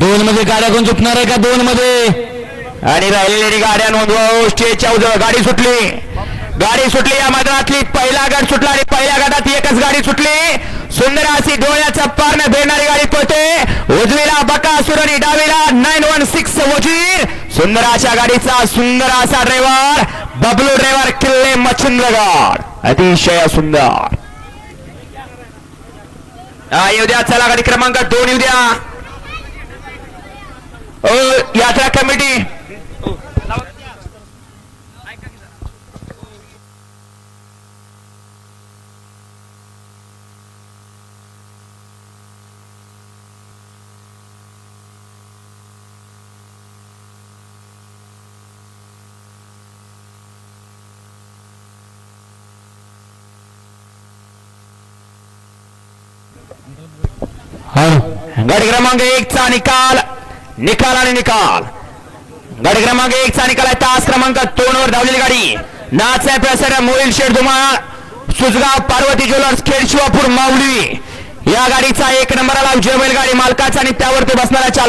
दोन मध्ये गाड्या कोण सुटणार आहे का? दोन मध्ये आणि राहिलेली गाड्या नोंदवा स्टेजच्या उजव्या गाडी सुटली. गाडी सुटली या मैदानातली. पहिला गट सुटला आणि पहिल्या गटात एकच गाडी सुटली. सुंदर अशी डोळ्याचा पारण भेटणारी गाडी पळते. उजवीला बका आणि डावीला नाईन वन सिक्स वजीर. सुंदर अशा गाडीचा सुंदर असा ड्रायव्हर बबलू ड्रायव्हर किल्ले मच्छिंद्रगड. अतिशय सुंदर. येऊ द्या. चला गाडी क्रमांक दोन येऊ द्या. यात्रा कमिटी. गट क्रमांक एक चा निकाल. निकाल आणि निकाल. गाडी क्रमांक एक चा निकाल आहे. तास क्रमांक दोन वर धावलेली गाडी. नाच आहे प्रसार मोहिल शेठ धुमाळ सुजगाव पार्वती ज्वेलर्स खेड शिवापूर माऊली. या गाडीचा एक नंबर आला जय गाडी मालकाचा आणि त्यावरती बसणारा चालक